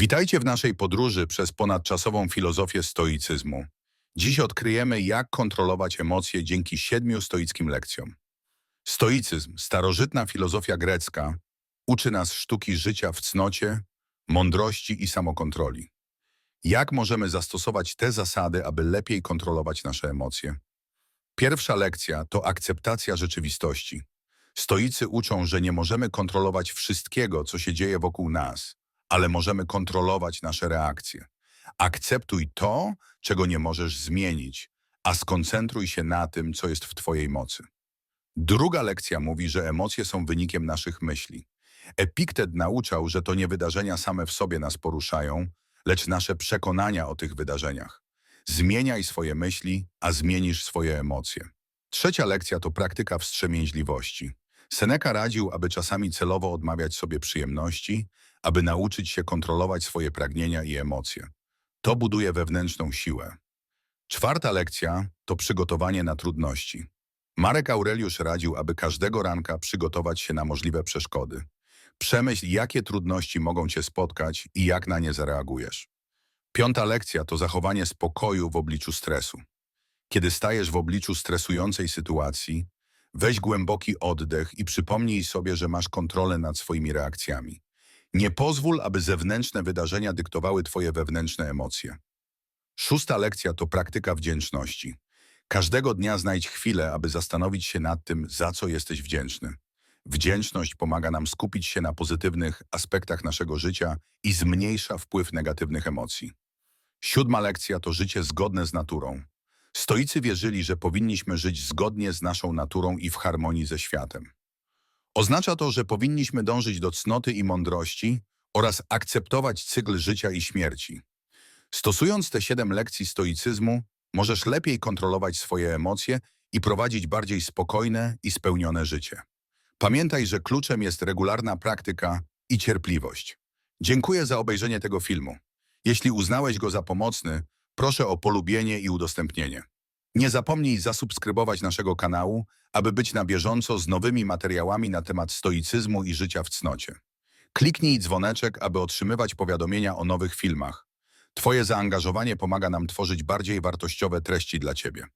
Witajcie w naszej podróży przez ponadczasową filozofię stoicyzmu. Dziś odkryjemy, jak kontrolować emocje dzięki siedmiu stoickim lekcjom. Stoicyzm, starożytna filozofia grecka, uczy nas sztuki życia w cnocie, mądrości i samokontroli. Jak możemy zastosować te zasady, aby lepiej kontrolować nasze emocje? Pierwsza lekcja to akceptacja rzeczywistości. Stoicy uczą, że nie możemy kontrolować wszystkiego, co się dzieje wokół nas, ale możemy kontrolować nasze reakcje. Akceptuj to, czego nie możesz zmienić, a skoncentruj się na tym, co jest w Twojej mocy. Druga lekcja mówi, że emocje są wynikiem naszych myśli. Epiktet nauczał, że to nie wydarzenia same w sobie nas poruszają, lecz nasze przekonania o tych wydarzeniach. Zmieniaj swoje myśli, a zmienisz swoje emocje. Trzecia lekcja to praktyka wstrzemięźliwości. Seneca radził, aby czasami celowo odmawiać sobie przyjemności, aby nauczyć się kontrolować swoje pragnienia i emocje. To buduje wewnętrzną siłę. Czwarta lekcja to przygotowanie na trudności. Marek Aureliusz radził, aby każdego ranka przygotować się na możliwe przeszkody. Przemyśl, jakie trudności mogą cię spotkać i jak na nie zareagujesz. Piąta lekcja to zachowanie spokoju w obliczu stresu. Kiedy stajesz w obliczu stresującej sytuacji, weź głęboki oddech i przypomnij sobie, że masz kontrolę nad swoimi reakcjami. Nie pozwól, aby zewnętrzne wydarzenia dyktowały twoje wewnętrzne emocje. Szósta lekcja to praktyka wdzięczności. Każdego dnia znajdź chwilę, aby zastanowić się nad tym, za co jesteś wdzięczny. Wdzięczność pomaga nam skupić się na pozytywnych aspektach naszego życia i zmniejsza wpływ negatywnych emocji. Siódma lekcja to życie zgodne z naturą. Stoicy wierzyli, że powinniśmy żyć zgodnie z naszą naturą i w harmonii ze światem. Oznacza to, że powinniśmy dążyć do cnoty i mądrości oraz akceptować cykl życia i śmierci. Stosując te siedem lekcji stoicyzmu, możesz lepiej kontrolować swoje emocje i prowadzić bardziej spokojne i spełnione życie. Pamiętaj, że kluczem jest regularna praktyka i cierpliwość. Dziękuję za obejrzenie tego filmu. Jeśli uznałeś go za pomocny, proszę o polubienie i udostępnienie. Nie zapomnij zasubskrybować naszego kanału, aby być na bieżąco z nowymi materiałami na temat stoicyzmu i życia w cnocie. Kliknij dzwoneczek, aby otrzymywać powiadomienia o nowych filmach. Twoje zaangażowanie pomaga nam tworzyć bardziej wartościowe treści dla Ciebie.